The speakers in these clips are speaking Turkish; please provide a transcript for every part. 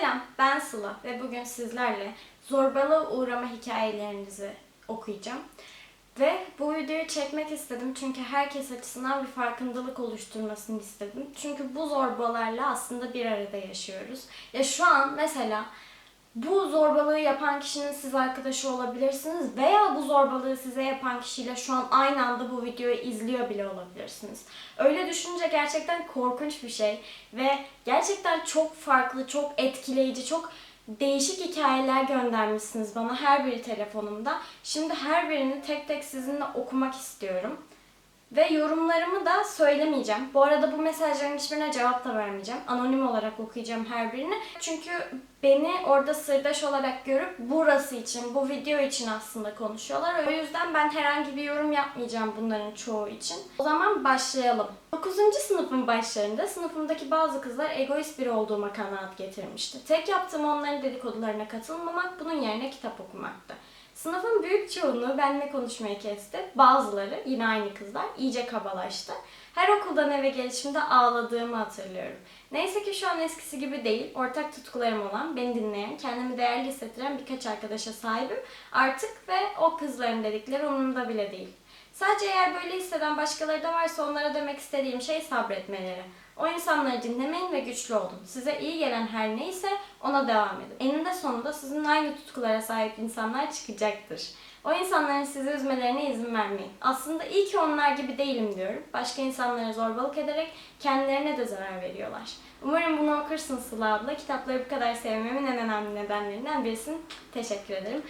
Selam, ben Sıla ve bugün sizlerle zorbalığa uğrama hikayelerinizi okuyacağım. Ve bu videoyu çekmek istedim çünkü herkes açısından bir farkındalık oluşturmasını istedim. Çünkü bu zorbalarla aslında bir arada yaşıyoruz. Ya şu an mesela bu zorbalığı yapan kişinin siz arkadaşı olabilirsiniz veya bu zorbalığı size yapan kişiyle şu an aynı anda bu videoyu izliyor bile olabilirsiniz. Öyle düşününce gerçekten korkunç bir şey ve gerçekten çok farklı, çok etkileyici, çok değişik hikayeler göndermişsiniz bana her biri telefonumda. Şimdi her birini tek tek sizinle okumak istiyorum. Ve yorumlarımı da söylemeyeceğim. Bu arada bu mesajların hiçbirine cevap da vermeyeceğim. Anonim olarak okuyacağım her birini. Çünkü beni orada sırdaş olarak görüp burası için, bu video için aslında konuşuyorlar. O yüzden ben herhangi bir yorum yapmayacağım bunların çoğu için. O zaman başlayalım. 9. sınıfın başlarında sınıfımdaki bazı kızlar egoist biri olduğuma kanaat getirmişti. Tek yaptığım onların dedikodularına katılmamak, bunun yerine kitap okumaktı. Sınıfın büyük çoğunluğu benimle konuşmayı kesti. Bazıları, yine aynı kızlar, iyice kabalaştı. Her okuldan eve gelişimde ağladığımı hatırlıyorum. Neyse ki şu an eskisi gibi değil. Ortak tutkularım olan, beni dinleyen, kendimi değerli hissettiren birkaç arkadaşa sahibim. Artık ve o kızların dedikleri umurumda bile değil. Sadece eğer böyle hisseden başkaları da varsa onlara demek istediğim şey sabretmeleri. O insanları dinlemeyin ve güçlü olun. Size iyi gelen her neyse ona devam edin. Eninde sonunda sizin aynı tutkulara sahip insanlar çıkacaktır. O insanların sizi üzmelerine izin vermeyin. Aslında iyi ki onlar gibi değilim diyorum. Başka insanlara zorbalık ederek kendilerine de zarar veriyorlar. Umarım bunu okursun Sıla abla. Kitapları bu kadar sevmemin en önemli nedenlerinden birisini teşekkür ederim.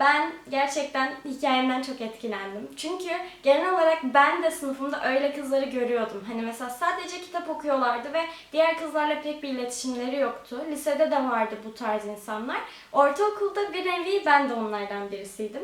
Ben gerçekten hikayemden çok etkilendim. Çünkü genel olarak ben de sınıfımda öyle kızları görüyordum. Hani mesela sadece kitap okuyorlardı ve diğer kızlarla pek bir iletişimleri yoktu. Lisede de vardı bu tarz insanlar. Ortaokulda bir nevi ben de onlardan birisiydim.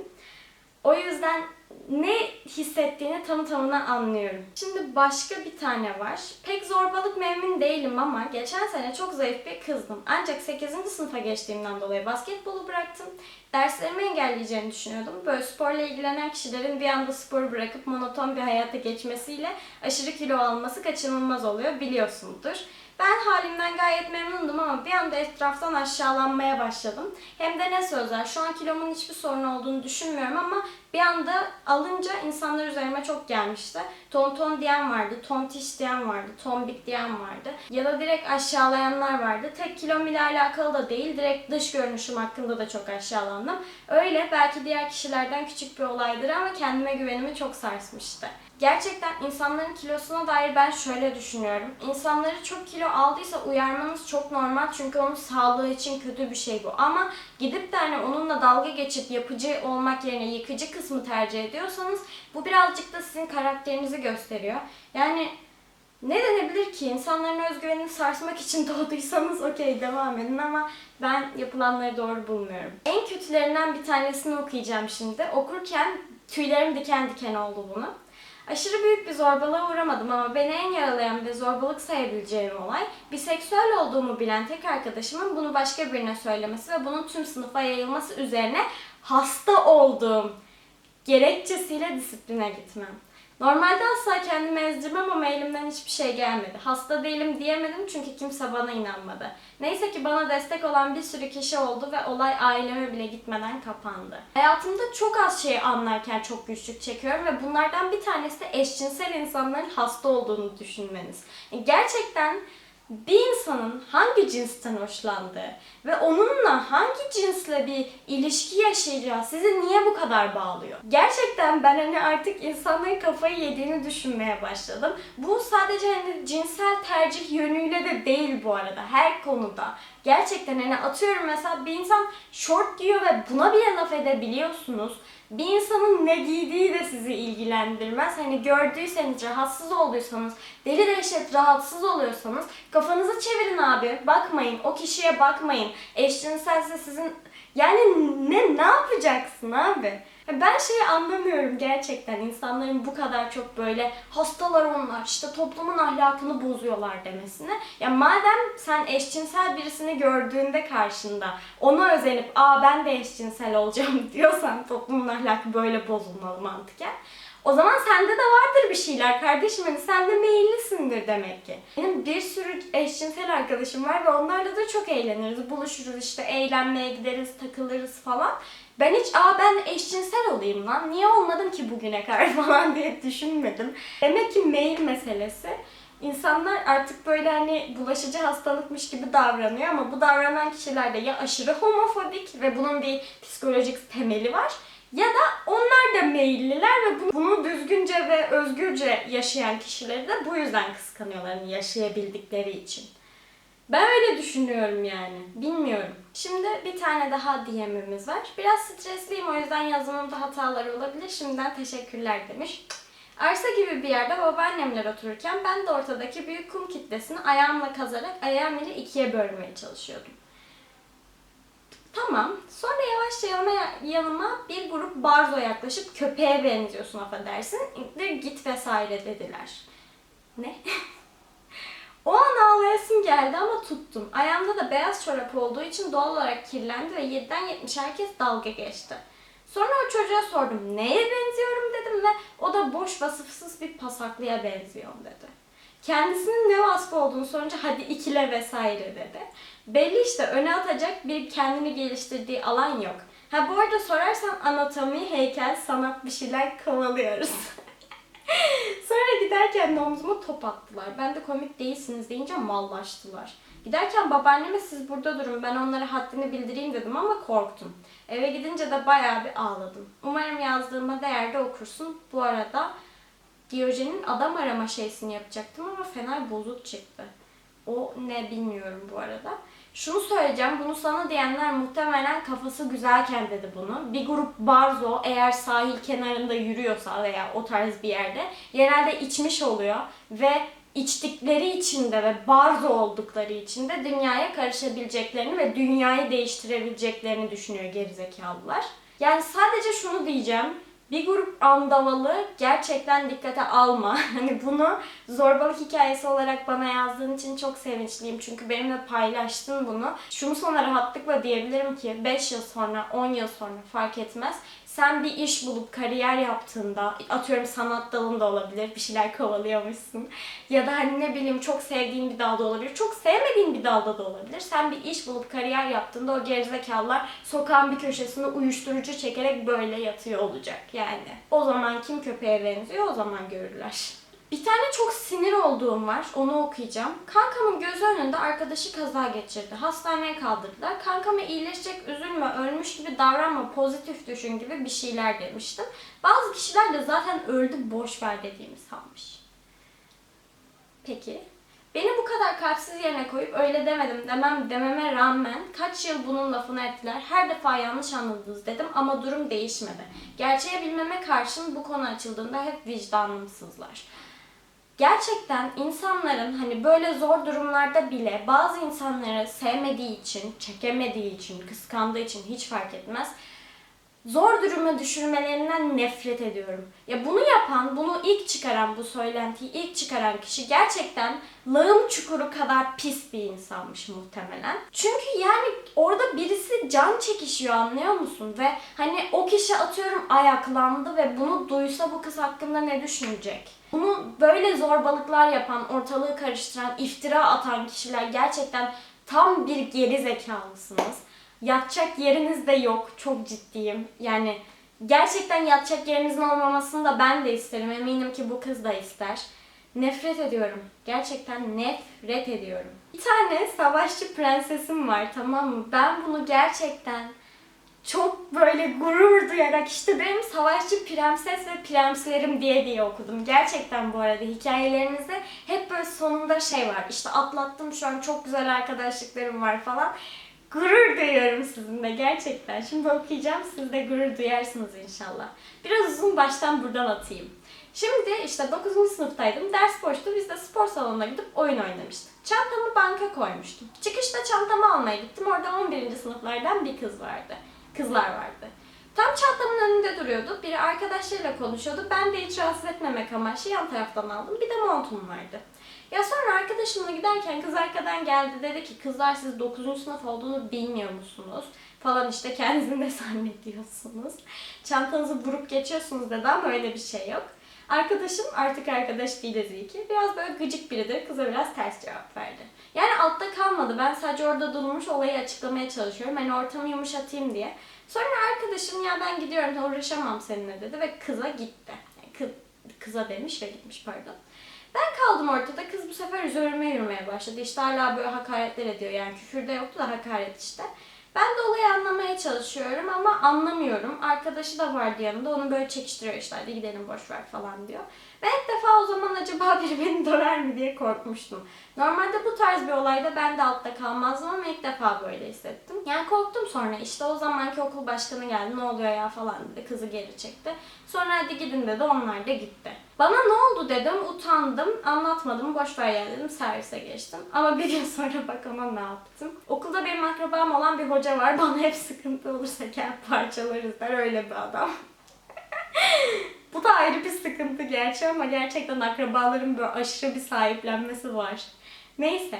O yüzden ne hissettiğini tam tamına anlıyorum. Şimdi başka bir tane var. Pek zorbalık memnun değilim ama geçen sene çok zayıf bir kızdım. Ancak 8. sınıfa geçtiğimden dolayı basketbolu bıraktım. Derslerimi engelleyeceğini düşünüyordum. Böyle sporla ilgilenen kişilerin bir anda sporu bırakıp monoton bir hayata geçmesiyle aşırı kilo alması kaçınılmaz oluyor biliyorsundur. Ben halimden gayet memnundum ama bir anda etraftan aşağılanmaya başladım. Hem de ne sözler. Şu an kilomun hiçbir sorun olduğunu düşünmüyorum ama bir anda alınca insanlar üzerime çok gelmişti. Ton ton diyen vardı, tontiş diyen vardı, tombik diyen vardı. Ya da direkt aşağılayanlar vardı. Tek kilom ile alakalı da değil, direkt dış görünüşüm hakkında da çok aşağılandım. Öyle belki diğer kişilerden küçük bir olaydır ama kendime güvenimi çok sarsmıştı. Gerçekten insanların kilosuna dair ben şöyle düşünüyorum. İnsanları çok kilo aldıysa uyarmanız çok normal çünkü onun sağlığı için kötü bir şey bu. Ama gidip de hani onunla dalga geçip yapıcı olmak yerine yıkıcı kısmı tercih ediyorsanız bu birazcık da sizin karakterinizi gösteriyor. Yani ne denebilir ki? İnsanların özgüvenini sarsmak için doğduysanız okey devam edin ama ben yapılanları doğru bulmuyorum. En kötülerinden bir tanesini okuyacağım şimdi. Okurken tüylerim diken diken oldu bunu. Aşırı büyük bir zorbalığa uğramadım ama beni en yaralayan ve zorbalık sayabileceğim olay biseksüel olduğumu bilen tek arkadaşımın bunu başka birine söylemesi ve bunun tüm sınıfa yayılması üzerine hasta olduğum gerekçesiyle disipline gitmem. Normalde asla kendimi ezdirmem ama elimden hiçbir şey gelmedi. Hasta değilim diyemedim çünkü kimse bana inanmadı. Neyse ki bana destek olan bir sürü kişi oldu ve olay aileme bile gitmeden kapandı. Hayatımda çok az şeyi anlarken çok güçlük çekiyorum ve bunlardan bir tanesi de eşcinsel insanların hasta olduğunu düşünmeniz. Gerçekten bir insanın hangi cinsten hoşlandığı ve onunla hangi cinsle bir ilişki yaşayacağı sizi niye bu kadar bağlıyor? Gerçekten ben hani artık insanların kafayı yediğini düşünmeye başladım. Bu sadece hani cinsel tercih yönüyle de değil bu arada her konuda. Gerçekten hani atıyorum mesela bir insan şort giyiyor ve buna bile laf edebiliyorsunuz. Bir insanın ne giydiği de sizi ilgilendirmez. Hani gördüyseniz, rahatsız olduysanız, deli dehşet rahatsız oluyorsanız kafanızı çevirin abi. Bakmayın, o kişiye bakmayın. Eşcinselse sizin... Yani ne ne yapacaksın abi? Ben şeyi anlamıyorum gerçekten insanların bu kadar çok böyle hastalar onlar işte toplumun ahlakını bozuyorlar demesini. Ya madem sen eşcinsel birisini gördüğünde karşında ona özenip aa ben de eşcinsel olacağım diyorsan toplumun ahlakı böyle bozulmalı mantıken. O zaman sende de vardır bir şeyler kardeşim. Hani sen de meyillisindir demek ki. Benim bir sürü eşcinsel arkadaşım var ve onlarla da çok eğleniriz. Buluşuruz işte eğlenmeye gideriz, takılırız falan. Ben hiç aa ben eşcinsel olayım lan. Niye olmadım ki bugüne kadar falan diye düşünmedim. Demek ki mail meselesi. İnsanlar artık böyle hani bulaşıcı hastalıkmış gibi davranıyor ama bu davranan kişiler de ya aşırı homofobik ve bunun bir psikolojik temeli var ya da onlar da meyilliler ve bunu, bunu düzgünce ve özgürce yaşayan kişileri de bu yüzden kıskanıyorlar hani yaşayabildikleri için. Ben öyle düşünüyorum yani. Bilmiyorum. Şimdi bir tane daha DM'imiz var. Biraz stresliyim o yüzden yazımımda hataları olabilir. Şimdiden teşekkürler demiş. Arsa gibi bir yerde babaannemler otururken ben de ortadaki büyük kum kitlesini ayağımla kazarak ayağım ile ikiye bölmeye çalışıyordum. Tamam. Sonra yavaşça yanıma, yanıma bir grup barzo yaklaşıp köpeğe benziyorsun affedersin. De git vesaire dediler. Ne? o an ağlayasım geldi ama tuttum. Ayağımda da beyaz çorap olduğu için doğal olarak kirlendi ve 7'den 70 herkes dalga geçti. Sonra o çocuğa sordum neye benziyorum dedim ve o da boş vasıfsız bir pasaklıya benziyorum dedi. Kendisinin ne vasfı olduğunu sorunca hadi ikile vesaire dedi. Belli işte öne atacak bir kendini geliştirdiği alan yok. Ha bu arada sorarsan anatomi, heykel, sanat bir şeyler kovalıyoruz. Giderken de omzuma top attılar. Ben de komik değilsiniz deyince mallaştılar. Giderken babaanneme siz burada durun ben onlara haddini bildireyim dedim ama korktum. Eve gidince de bayağı bir ağladım. Umarım yazdığıma değerde okursun. Bu arada Diyojen'in adam arama şeysini yapacaktım ama fena bozuk çıktı. O ne bilmiyorum bu arada. Şunu söyleyeceğim, bunu sana diyenler muhtemelen kafası güzelken dedi bunu. Bir grup barzo eğer sahil kenarında yürüyorsa veya o tarz bir yerde genelde içmiş oluyor ve içtikleri için de ve barzo oldukları için de dünyaya karışabileceklerini ve dünyayı değiştirebileceklerini düşünüyor gerizekalılar. Yani sadece şunu diyeceğim. Bir grup andavalı gerçekten dikkate alma. Hani bunu zorbalık hikayesi olarak bana yazdığın için çok sevinçliyim. Çünkü benimle paylaştın bunu. Şunu sana rahatlıkla diyebilirim ki 5 yıl sonra, 10 yıl sonra fark etmez. Sen bir iş bulup kariyer yaptığında, atıyorum sanat dalında olabilir, bir şeyler kovalıyormuşsun. Ya da hani ne bileyim çok sevdiğin bir dalda olabilir, çok sevmediğin bir dalda da olabilir. Sen bir iş bulup kariyer yaptığında o gerizekalılar sokağın bir köşesinde uyuşturucu çekerek böyle yatıyor olacak yani. O zaman kim köpeğe benziyor o zaman görürler. Bir tane çok sinir olduğum var. Onu okuyacağım. Kankamın gözü önünde arkadaşı kaza geçirdi. Hastaneye kaldırdılar. Kankama iyileşecek, üzülme, ölmüş gibi davranma, pozitif düşün gibi bir şeyler demiştim. Bazı kişiler de zaten öldü boş ver dediğimi sanmış. Peki. Beni bu kadar kalpsiz yerine koyup öyle demedim demem dememe rağmen kaç yıl bunun lafını ettiler. Her defa yanlış anladınız dedim ama durum değişmedi. Gerçeği bilmeme karşın bu konu açıldığında hep vicdanım sızlar gerçekten insanların hani böyle zor durumlarda bile bazı insanları sevmediği için, çekemediği için, kıskandığı için hiç fark etmez. Zor duruma düşürmelerinden nefret ediyorum. Ya bunu yapan, bunu ilk çıkaran, bu söylentiyi ilk çıkaran kişi gerçekten lağım çukuru kadar pis bir insanmış muhtemelen. Çünkü yani orada birisi can çekişiyor anlıyor musun? Ve hani o kişi atıyorum ayaklandı ve bunu duysa bu kız hakkında ne düşünecek? Bunu böyle zorbalıklar yapan, ortalığı karıştıran, iftira atan kişiler gerçekten tam bir geri zekalısınız. Yatacak yeriniz de yok. Çok ciddiyim. Yani gerçekten yatacak yerinizin olmamasını da ben de isterim. Eminim ki bu kız da ister. Nefret ediyorum. Gerçekten nefret ediyorum. Bir tane savaşçı prensesim var tamam mı? Ben bunu gerçekten çok böyle gurur duyarak işte benim savaşçı prenses ve prenslerim diye diye okudum. Gerçekten bu arada hikayelerinizde hep böyle sonunda şey var. İşte atlattım şu an çok güzel arkadaşlıklarım var falan. Gurur duyuyorum sizinle gerçekten. Şimdi okuyacağım siz de gurur duyarsınız inşallah. Biraz uzun baştan buradan atayım. Şimdi işte 9. sınıftaydım. Ders boştu. Biz de spor salonuna gidip oyun oynamıştık. Çantamı banka koymuştum. Çıkışta çantamı almaya gittim. Orada 11. sınıflardan bir kız vardı. Kızlar vardı. Tam çantamın önünde duruyordu. Biri arkadaşlarıyla konuşuyordu. Ben de hiç rahatsız etmemek amaçlı yan taraftan aldım. Bir de montum vardı. Ya sonra arkadaşımla giderken kız arkadan geldi dedi ki kızlar siz 9. sınıf olduğunu bilmiyor musunuz? Falan işte kendinizi ne zannediyorsunuz? Çantanızı vurup geçiyorsunuz dedi ama öyle bir şey yok. Arkadaşım artık arkadaş değiliz iyi ki. Biraz böyle gıcık biridir. Kıza biraz ters cevap verdi. Kalmadı. Ben sadece orada durmuş olayı açıklamaya çalışıyorum. Hani ortamı yumuşatayım diye. Sonra arkadaşım ya ben gidiyorum uğraşamam seninle dedi ve kıza gitti. Yani kız, kıza demiş ve gitmiş pardon. Ben kaldım ortada. Kız bu sefer üzerime yürümeye başladı. İşte hala böyle hakaretler ediyor. Yani küfür de yoktu da hakaret işte. Ben de olayı anlamaya çalışıyorum ama anlamıyorum. Arkadaşı da vardı yanında. Onu böyle çekiştiriyor işte. Hadi gidelim boş ver falan diyor. Ben ilk defa o zaman acaba biri beni döver mi diye korkmuştum. Normalde bu tarz bir olayda ben de altta kalmazdım ama ilk defa böyle hissettim. Yani korktum sonra işte o zamanki okul başkanı geldi ne oluyor ya falan dedi. Kızı geri çekti. Sonra hadi gidin dedi onlar da gitti. Bana ne oldu dedim utandım anlatmadım boş ver ya dedim servise geçtim. Ama bir gün sonra bak ama ne yaptım. Okulda benim akrabam olan bir hoca var bana hep sıkıntı olursa gel parçalarız der öyle bir adam. Bu da ayrı bir sıkıntı gerçi ama gerçekten akrabaların böyle aşırı bir sahiplenmesi var. Neyse.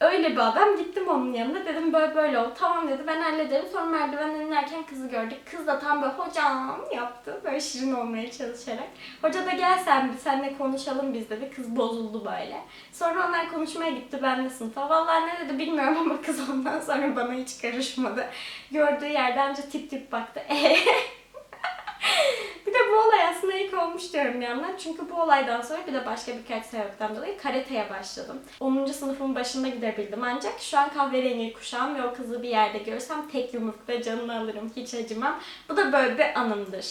Öyle bir adam gittim onun yanına dedim böyle böyle oldu. Tamam dedi ben hallederim. Sonra merdivenden inerken kızı gördük. Kız da tam böyle hocam yaptı. Böyle şirin olmaya çalışarak. Hoca da gel sen bir seninle konuşalım biz dedi. Kız bozuldu böyle. Sonra onlar konuşmaya gitti ben de sınıfa. Vallahi ne dedi bilmiyorum ama kız ondan sonra bana hiç karışmadı. Gördüğü yerden tip tip baktı. Bir de bu olay aslında ilk olmuş diyorum bir. Çünkü bu olaydan sonra bir de başka birkaç sebepten dolayı karateye başladım. 10. sınıfın başında gidebildim ancak şu an kahverengi kuşağım ve o kızı bir yerde görsem tek yumrukta canını alırım hiç acımam. Bu da böyle bir anımdır.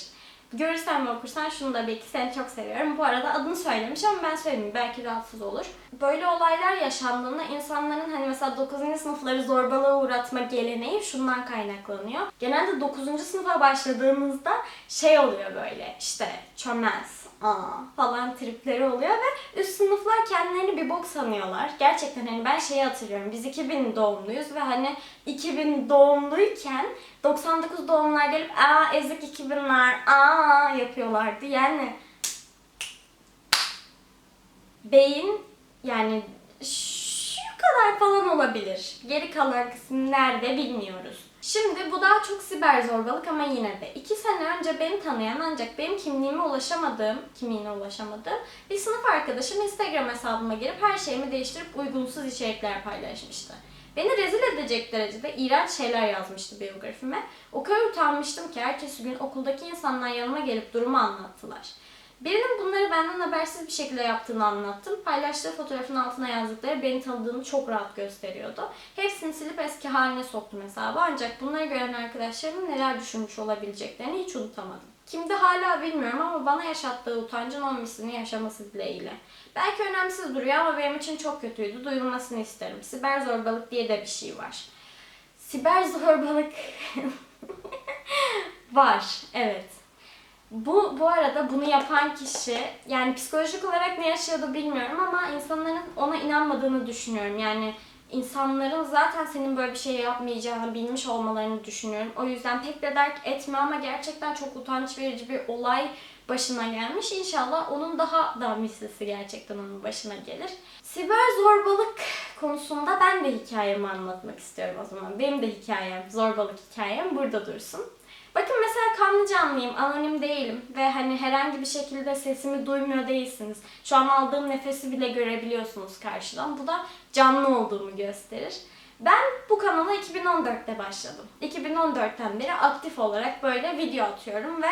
Görürsen ve okursan şunu da bil ki seni çok seviyorum. Bu arada adını söylemiş ama ben söyleyeyim belki rahatsız olur. Böyle olaylar yaşandığında insanların hani mesela 9. sınıfları zorbalığa uğratma geleneği şundan kaynaklanıyor. Genelde 9. sınıfa başladığımızda şey oluyor böyle işte çömez, aa falan tripleri oluyor ve üst sınıflar kendilerini bir bok sanıyorlar. Gerçekten hani ben şeyi hatırlıyorum. Biz 2000 doğumluyuz ve hani 2000 doğumluyken 99 doğumlar gelip aa ezik 2000'ler aa yapıyorlardı. Yani beyin yani şu kadar falan olabilir. Geri kalan kısmı nerede bilmiyoruz. Şimdi bu daha çok siber zorbalık ama yine de. iki sene önce beni tanıyan ancak benim kimliğime ulaşamadığım, kimliğine ulaşamadığım bir sınıf arkadaşım Instagram hesabıma girip her şeyimi değiştirip uygunsuz içerikler paylaşmıştı. Beni rezil edecek derecede iğrenç şeyler yazmıştı biyografime. O kadar utanmıştım ki ertesi gün okuldaki insanlar yanıma gelip durumu anlattılar. Birinin bunları benden habersiz bir şekilde yaptığını anlattım. Paylaştığı fotoğrafın altına yazdıkları beni tanıdığını çok rahat gösteriyordu. Hepsini silip eski haline soktum hesabı ancak bunları gören arkadaşlarımın neler düşünmüş olabileceklerini hiç unutamadım. Kimde hala bilmiyorum ama bana yaşattığı utancın mislini yaşaması dileğiyle. Belki önemsiz duruyor ama benim için çok kötüydü. Duyulmasını isterim. Siber zorbalık diye de bir şey var. Siber zorbalık var, evet. Bu bu arada bunu yapan kişi yani psikolojik olarak ne yaşıyordu bilmiyorum ama insanların ona inanmadığını düşünüyorum. Yani insanların zaten senin böyle bir şey yapmayacağını bilmiş olmalarını düşünüyorum. O yüzden pek de dert etme ama gerçekten çok utanç verici bir olay başına gelmiş. İnşallah onun daha da mislisi gerçekten onun başına gelir. Siber zorbalık konusunda ben de hikayemi anlatmak istiyorum o zaman. Benim de hikayem, zorbalık hikayem burada dursun. Bakın mesela kanlı canlıyım, anonim değilim ve hani herhangi bir şekilde sesimi duymuyor değilsiniz. Şu an aldığım nefesi bile görebiliyorsunuz karşıdan. Bu da canlı olduğumu gösterir. Ben bu kanala 2014'te başladım. 2014'ten beri aktif olarak böyle video atıyorum ve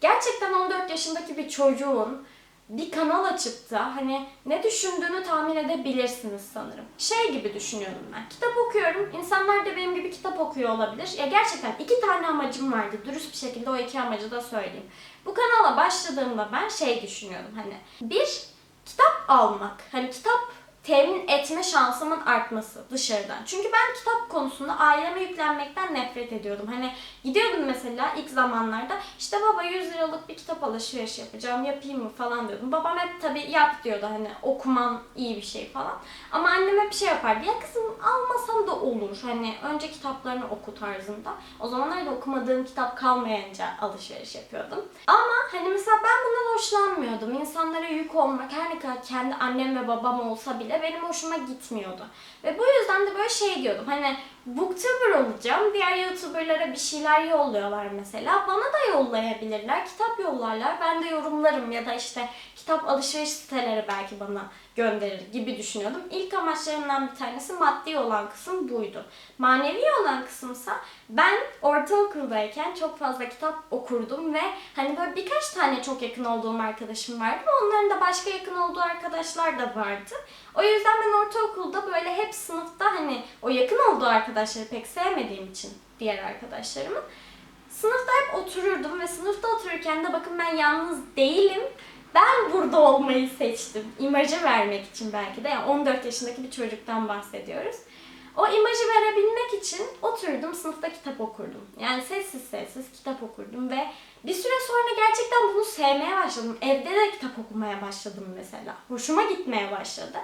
gerçekten 14 yaşındaki bir çocuğun bir kanal açıp da hani ne düşündüğünü tahmin edebilirsiniz sanırım. Şey gibi düşünüyorum ben. Kitap okuyorum. İnsanlar da benim gibi kitap okuyor olabilir. Ya gerçekten iki tane amacım vardı. Dürüst bir şekilde o iki amacı da söyleyeyim. Bu kanala başladığımda ben şey düşünüyordum hani. Bir, kitap almak. Hani kitap temin etme şansımın artması dışarıdan. Çünkü ben kitap konusunda aileme yüklenmekten nefret ediyordum. Hani gidiyordum mesela ilk zamanlarda işte baba 100 liralık bir kitap alışveriş yapacağım yapayım mı falan diyordum. Babam hep tabii yap diyordu hani okuman iyi bir şey falan. Ama annem hep şey yapardı. Ya kızım almasam da olur. Hani önce kitaplarını oku tarzında. O zamanlar okumadığım kitap kalmayınca alışveriş yapıyordum. Ama hani mesela ben bundan hoşlanmıyordum. İnsanlara yük olmak her ne kadar kendi annem ve babam olsa bile benim hoşuma gitmiyordu. Ve bu yüzden de böyle şey diyordum. Hani booktuber olacağım. Diğer youtuberlara bir şeyler yolluyorlar mesela. Bana da yollayabilirler. Kitap yollarlar. Ben de yorumlarım ya da işte kitap alışveriş siteleri belki bana gönderir gibi düşünüyordum. İlk amaçlarımdan bir tanesi maddi olan kısım buydu. Manevi olan kısımsa ben ortaokuldayken çok fazla kitap okurdum ve hani böyle birkaç tane çok yakın olduğum arkadaşım vardı onların da başka yakın olduğu arkadaşlar da vardı. O yüzden ben ortaokulda böyle hep sınıfta hani o yakın olduğu arkadaşları pek sevmediğim için diğer arkadaşlarımın sınıfta hep otururdum ve sınıfta otururken de bakın ben yalnız değilim. Ben burada olmayı seçtim. İmajı vermek için belki de. Yani 14 yaşındaki bir çocuktan bahsediyoruz. O imajı verebilmek için oturdum sınıfta kitap okurdum. Yani sessiz sessiz kitap okurdum ve bir süre sonra gerçekten bunu sevmeye başladım. Evde de kitap okumaya başladım mesela. Hoşuma gitmeye başladı.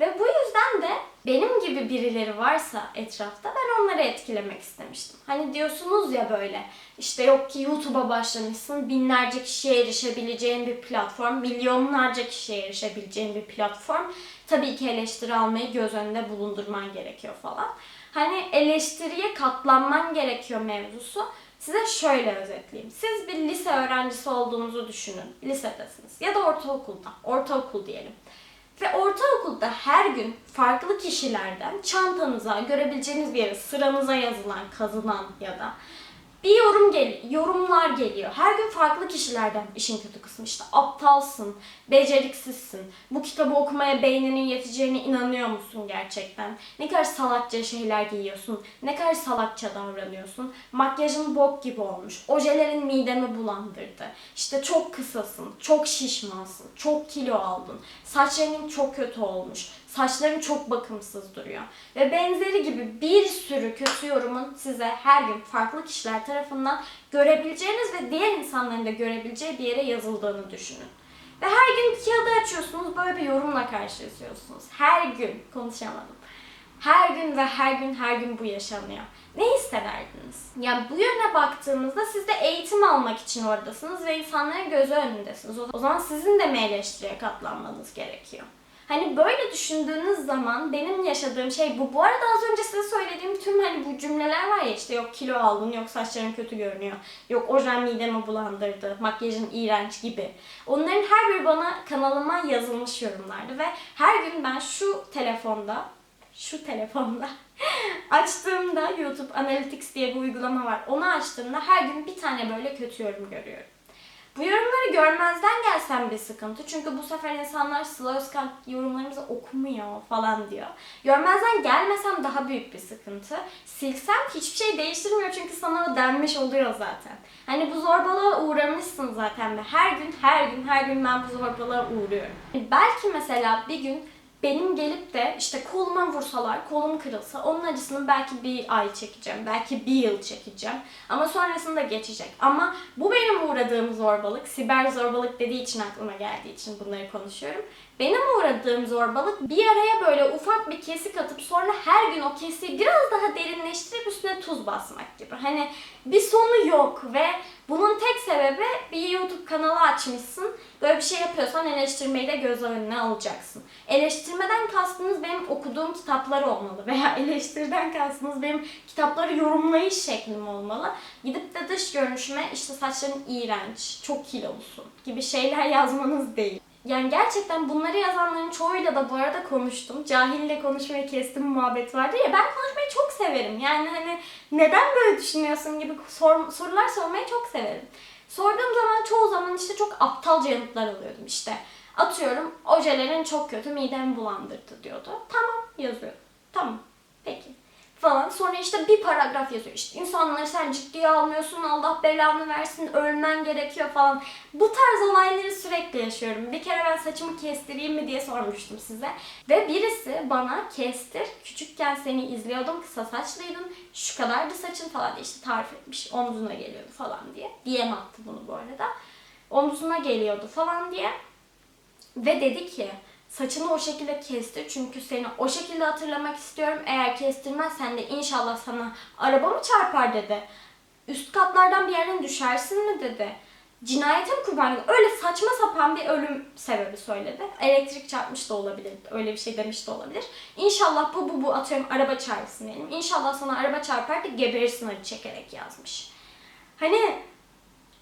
Ve bu yüzden de benim gibi birileri varsa etrafta ben onları etkilemek istemiştim. Hani diyorsunuz ya böyle işte yok ki YouTube'a başlamışsın binlerce kişiye erişebileceğin bir platform, milyonlarca kişiye erişebileceğin bir platform. Tabii ki eleştiri almayı göz önünde bulundurman gerekiyor falan. Hani eleştiriye katlanman gerekiyor mevzusu. Size şöyle özetleyeyim. Siz bir lise öğrencisi olduğunuzu düşünün. Lisedesiniz ya da ortaokulda. Ortaokul diyelim. Ve ortaokulda her gün farklı kişilerden çantanıza, görebileceğiniz bir yere, sıranıza yazılan, kazınan ya da bir yorum gel yorumlar geliyor. Her gün farklı kişilerden işin kötü kısmı. İşte aptalsın, beceriksizsin, bu kitabı okumaya beyninin yeteceğine inanıyor musun gerçekten? Ne kadar salakça şeyler giyiyorsun, ne kadar salakça davranıyorsun, makyajın bok gibi olmuş, ojelerin midemi bulandırdı, işte çok kısasın, çok şişmansın, çok kilo aldın, saç rengin çok kötü olmuş, saçların çok bakımsız duruyor. Ve benzeri gibi bir sürü kötü yorumun size her gün farklı kişiler tarafından görebileceğiniz ve diğer insanların da görebileceği bir yere yazıldığını düşünün. Ve her gün kağıdı açıyorsunuz böyle bir yorumla karşılaşıyorsunuz. Her gün konuşamadım. Her gün ve her gün her gün bu yaşanıyor. Ne hissederdiniz? Yani bu yöne baktığımızda siz de eğitim almak için oradasınız ve insanların gözü önündesiniz. O zaman sizin de mi eleştiriye katlanmanız gerekiyor? Hani böyle düşündüğünüz zaman benim yaşadığım şey bu. Bu arada az önce size söylediğim tüm hani bu cümleler var ya işte yok kilo aldın, yok saçların kötü görünüyor, yok ojen midemi bulandırdı, makyajın iğrenç gibi. Onların her biri bana kanalıma yazılmış yorumlardı ve her gün ben şu telefonda şu telefonda açtığımda YouTube Analytics diye bir uygulama var. Onu açtığımda her gün bir tane böyle kötü yorum görüyorum. Bu yorumları görmezden gelsem bir sıkıntı. Çünkü bu sefer insanlar Sıla Özkan yorumlarımızı okumuyor falan diyor. Görmezden gelmesem daha büyük bir sıkıntı. Silsem hiçbir şey değiştirmiyor çünkü sana o denmiş oluyor zaten. Hani bu zorbalığa uğramışsın zaten ve her gün her gün her gün ben bu zorbalığa uğruyorum. Belki mesela bir gün benim gelip de işte koluma vursalar, kolum kırılsa onun acısını belki bir ay çekeceğim, belki bir yıl çekeceğim. Ama sonrasında geçecek. Ama bu benim uğradığım zorbalık, siber zorbalık dediği için aklıma geldiği için bunları konuşuyorum. Benim uğradığım zorbalık bir araya böyle ufak bir kesik atıp sonra her gün o kesiği biraz daha derinleştirip üstüne tuz basmak gibi. Hani bir sonu yok ve bunun tek sebebi bir YouTube kanalı açmışsın. Böyle bir şey yapıyorsan eleştirmeyi de göz önüne alacaksın. Eleştirmeden kastınız benim okuduğum kitaplar olmalı veya eleştiriden kastınız benim kitapları yorumlayış şeklim olmalı. Gidip de dış görünüşüme işte saçların iğrenç, çok kilolusun gibi şeyler yazmanız değil. Yani gerçekten bunları yazanların çoğuyla da bu arada konuştum. Cahille konuşmayı kestim muhabbet vardı ya ben konuşmayı çok severim. Yani hani neden böyle düşünüyorsun gibi sor, sorular sormayı çok severim. Sorduğum zaman çoğu zaman işte çok aptalca yanıtlar alıyordum işte. Atıyorum ojelerin çok kötü midemi bulandırdı diyordu. Tamam yazıyorum. Tamam peki. Falan. Sonra işte bir paragraf yazıyor. İşte insanları sen ciddiye almıyorsun. Allah belanı versin. Ölmen gerekiyor falan. Bu tarz olayları sürekli yaşıyorum. Bir kere ben saçımı kestireyim mi diye sormuştum size. Ve birisi bana kestir. Küçükken seni izliyordum. Kısa saçlıydın. Şu kadardı saçın falan diye işte tarif etmiş. Omzuna geliyordu falan diye. DM attı bunu bu arada. Omzuna geliyordu falan diye. Ve dedi ki saçını o şekilde kestir çünkü seni o şekilde hatırlamak istiyorum. Eğer kestirmezsen de inşallah sana araba mı çarpar dedi. Üst katlardan bir yerden düşersin mi dedi. Cinayete mi kurban? Öyle saçma sapan bir ölüm sebebi söyledi. Elektrik çarpmış da olabilir. Öyle bir şey demiş de olabilir. İnşallah bu bu bu atıyorum araba çarpsın benim. İnşallah sana araba çarpar da geberirsin acı çekerek yazmış. Hani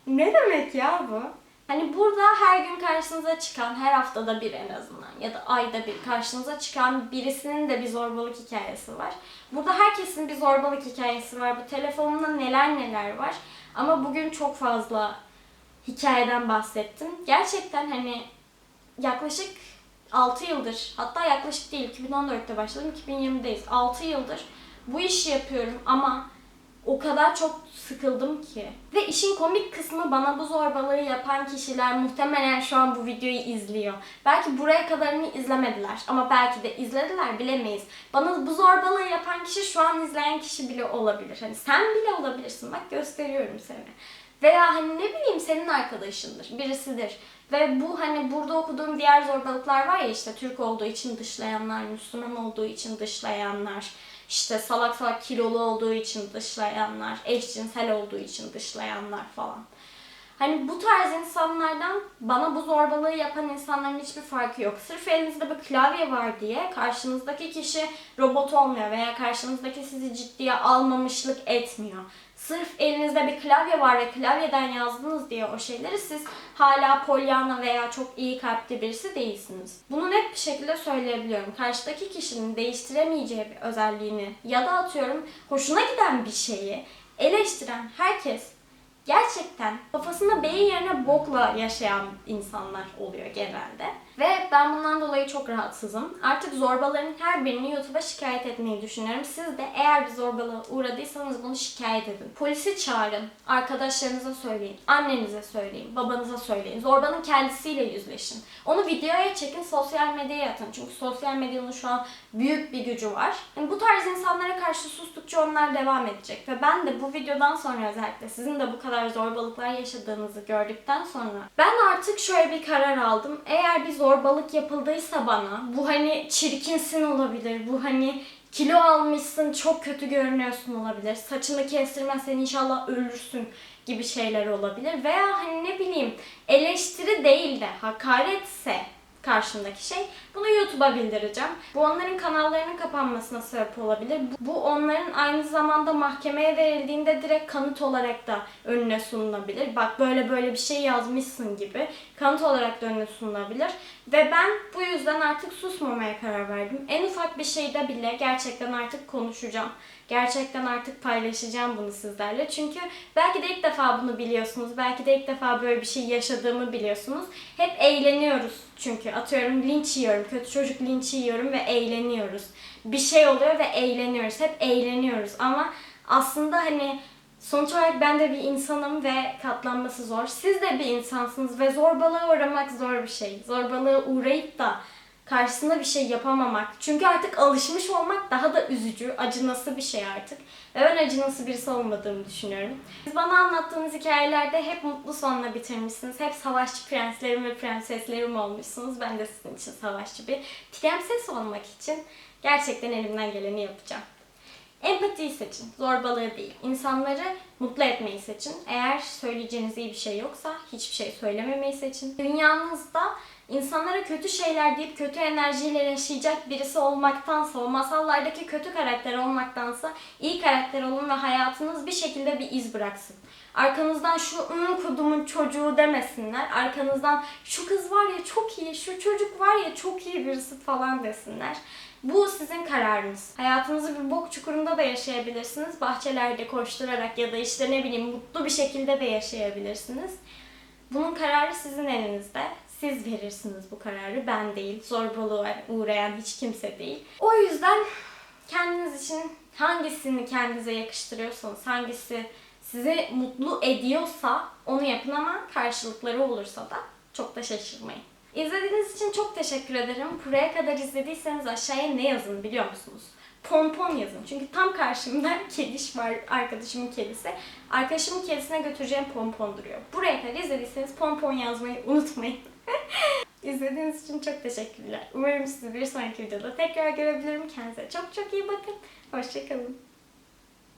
ne demek ya bu? Hani burada her gün karşınıza çıkan, her haftada bir en azından ya da ayda bir karşınıza çıkan birisinin de bir zorbalık hikayesi var. Burada herkesin bir zorbalık hikayesi var. Bu telefonumda neler neler var. Ama bugün çok fazla hikayeden bahsettim. Gerçekten hani yaklaşık 6 yıldır, hatta yaklaşık değil 2014'te başladım, 2020'deyiz. 6 yıldır bu işi yapıyorum ama o kadar çok sıkıldım ki. Ve işin komik kısmı bana bu zorbalığı yapan kişiler muhtemelen şu an bu videoyu izliyor. Belki buraya kadarını izlemediler ama belki de izlediler bilemeyiz. Bana bu zorbalığı yapan kişi şu an izleyen kişi bile olabilir. Hani sen bile olabilirsin. Bak gösteriyorum seni. Veya hani ne bileyim senin arkadaşındır, birisidir. Ve bu hani burada okuduğum diğer zorbalıklar var ya işte Türk olduğu için dışlayanlar, Müslüman olduğu için dışlayanlar, işte salak salak kilolu olduğu için dışlayanlar, eşcinsel olduğu için dışlayanlar falan. Hani bu tarz insanlardan bana bu zorbalığı yapan insanların hiçbir farkı yok. Sırf elinizde bir klavye var diye karşınızdaki kişi robot olmuyor veya karşınızdaki sizi ciddiye almamışlık etmiyor. Sırf elinizde bir klavye var ve klavyeden yazdınız diye o şeyleri siz hala polyana veya çok iyi kalpli birisi değilsiniz. Bunu net bir şekilde söyleyebiliyorum. Karşıdaki kişinin değiştiremeyeceği bir özelliğini ya da atıyorum hoşuna giden bir şeyi eleştiren herkes gerçekten kafasında beyin yerine bokla yaşayan insanlar oluyor genelde. Ve ben bundan dolayı çok rahatsızım. Artık zorbaların her birini YouTube'a şikayet etmeyi düşünüyorum. Siz de eğer bir zorbalığa uğradıysanız bunu şikayet edin. Polisi çağırın, arkadaşlarınıza söyleyin, annenize söyleyin, babanıza söyleyin. Zorbanın kendisiyle yüzleşin. Onu videoya çekin, sosyal medyaya atın. Çünkü sosyal medyanın şu an büyük bir gücü var. Yani bu tarz insanlara karşı sustukça onlar devam edecek. Ve ben de bu videodan sonra özellikle sizin de bu kadar zorbalıklar yaşadığınızı gördükten sonra ben artık şöyle bir karar aldım. Eğer bir zorbalık yapıldıysa bana bu hani çirkinsin olabilir. Bu hani kilo almışsın çok kötü görünüyorsun olabilir. Saçını kestirmezsen inşallah ölürsün gibi şeyler olabilir. Veya hani ne bileyim eleştiri değil de hakaretse karşımdaki şey. Bunu YouTube'a bildireceğim. Bu onların kanallarının kapanmasına sebep olabilir. Bu- onların aynı zamanda mahkemeye verildiğinde direkt kanıt olarak da önüne sunulabilir. Bak böyle böyle bir şey yazmışsın gibi kanıt olarak da önüne sunulabilir. Ve ben bu yüzden artık susmamaya karar verdim. En ufak bir şeyde bile gerçekten artık konuşacağım. Gerçekten artık paylaşacağım bunu sizlerle. Çünkü belki de ilk defa bunu biliyorsunuz. Belki de ilk defa böyle bir şey yaşadığımı biliyorsunuz. Hep eğleniyoruz çünkü. Atıyorum linç yiyorum. Kötü çocuk linç yiyorum ve eğleniyoruz. Bir şey oluyor ve eğleniyoruz. Hep eğleniyoruz ama aslında hani Sonuç olarak ben de bir insanım ve katlanması zor. Siz de bir insansınız ve zorbalığa uğramak zor bir şey. Zorbalığa uğrayıp da karşısında bir şey yapamamak. Çünkü artık alışmış olmak daha da üzücü, acınası bir şey artık. Ve ben acınası birisi olmadığımı düşünüyorum. Siz bana anlattığınız hikayelerde hep mutlu sonla bitirmişsiniz. Hep savaşçı prenslerim ve prenseslerim olmuşsunuz. Ben de sizin için savaşçı bir prenses olmak için gerçekten elimden geleni yapacağım. Empatiyi seçin, zorbalığı değil. İnsanları mutlu etmeyi seçin. Eğer söyleyeceğiniz iyi bir şey yoksa hiçbir şey söylememeyi seçin. Dünyanızda insanlara kötü şeyler deyip kötü enerjiyle yaşayacak birisi olmaktansa, o masallardaki kötü karakter olmaktansa iyi karakter olun ve hayatınız bir şekilde bir iz bıraksın. Arkanızdan şu ın kudumun çocuğu demesinler. Arkanızdan şu kız var ya çok iyi, şu çocuk var ya çok iyi birisi falan desinler. Bu sizin kararınız. Hayatınızı bir bok çukurunda da yaşayabilirsiniz. Bahçelerde koşturarak ya da işte ne bileyim mutlu bir şekilde de yaşayabilirsiniz. Bunun kararı sizin elinizde. Siz verirsiniz bu kararı. Ben değil. Zorbalığa uğrayan hiç kimse değil. O yüzden kendiniz için hangisini kendinize yakıştırıyorsanız, hangisi sizi mutlu ediyorsa onu yapın ama karşılıkları olursa da çok da şaşırmayın. İzlediğiniz için çok teşekkür ederim. Buraya kadar izlediyseniz aşağıya ne yazın biliyor musunuz? Pompon yazın. Çünkü tam karşımda kediş var, arkadaşımın kedisi. Arkadaşımın kedisine götüreceğim pompon duruyor. Buraya kadar izlediyseniz pompon yazmayı unutmayın. İzlediğiniz için çok teşekkürler. Umarım sizi bir sonraki videoda tekrar görebilirim. Kendinize çok çok iyi bakın. Hoşçakalın.